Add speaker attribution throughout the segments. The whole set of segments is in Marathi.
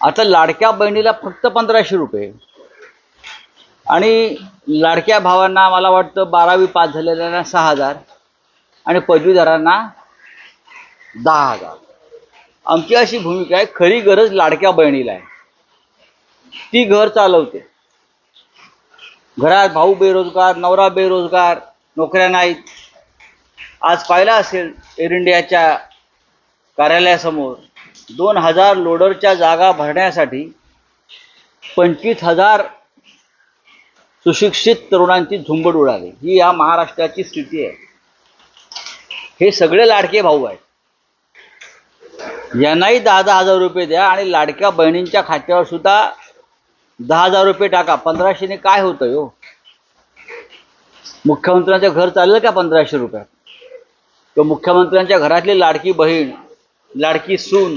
Speaker 1: आता लाडक्या बहिणीला फक्त पंधराशे रुपये. आणि लाडक्या भावांना मला वाटतं बारावी पास झालेल्यांना सहा हजार आणि पदवीधरांना दहा हजार. आमची अशी भूमिका आहे खरी गरज लाडक्या बहिणीला आहे. ती घर चालवते. घरात भाऊ बेरोजगार नवरा बेरोजगार नोकऱ्या नाहीत. आज पाहिलं असेल एअर इंडियाच्या कार्यालयासमोर दोन हजार लोडरच्या जागा भरण्यासाठी पंचवीस हजार सुशिक्षित तरुणांची झुंबड उडाली. ही या महाराष्ट्राची स्थिती आहे. हे सगळे लाडके भाऊ आहेत. यांनाही दहा दहा हजार रुपये द्या आणि लाडक्या बहिणींच्या खात्यावर सुद्धा दहा हजार रुपये टाका. पंधराशेने काय होतं हो? मुख्यमंत्र्यांचं घर चाललं का पंधराशे रुपयात? तर मुख्यमंत्र्यांच्या घरातली लाडकी बहीण लाडकी सून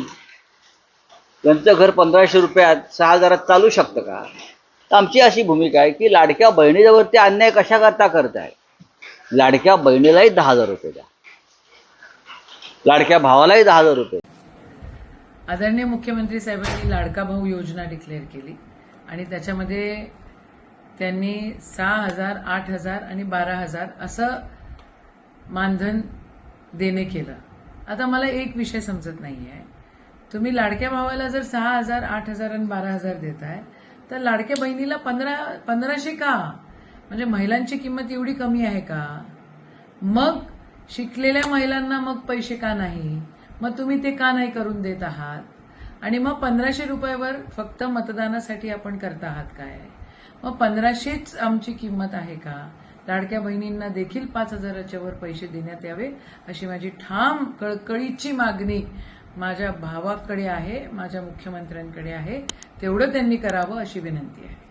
Speaker 1: यांचं घर पंधराशे रुपयात सहा हजारात चालू शकतं का? तर आमची अशी भूमिका आहे की लाडक्या बहिणीवरती अन्याय कशा करता करताय लाडक्या बहिणीलाही दहा हजार रुपये द्या. लाडक्या भावालाही दहा हजार रुपये.
Speaker 2: आदरणीय मुख्यमंत्री साहेबांनी लाडका भाऊ योजना डिक्लेअर केली आणि त्याच्यामध्ये त्यांनी सहा हजार आठ हजार आणि बारा हजार असं मानधन देणे केलं. आता मला एक विषय समजत नाही आहे तुम्ही लाडक्या भावाला जर सहा हजार आठ हजार आणि बारा हजार देताय तर लाडक्या बहिणीला पंधरा पंधराशे का? म्हणजे महिलांची किंमत एवढी कमी आहे का? मग शिकलेल्या महिलांना मग पैसे का नाही? मग तुम्ही ते का नाही करून देत आहात? आणि मग पंधराशे रुपयावर फक्त मतदानासाठी आपण करत आहात काय? मग पंधराशेच आमची किंमत आहे का? लाडक्या बहिणींना देखील पाच हजाराच्या वर पैसे देण्यात यावे अशी माझी ठाम कळकळीची मागणी माझ्या भावाकडे आहे माझ्या मुख्यमंत्र्यांकडे आहे. तेवढं त्यांनी करावं अशी विनंती आहे.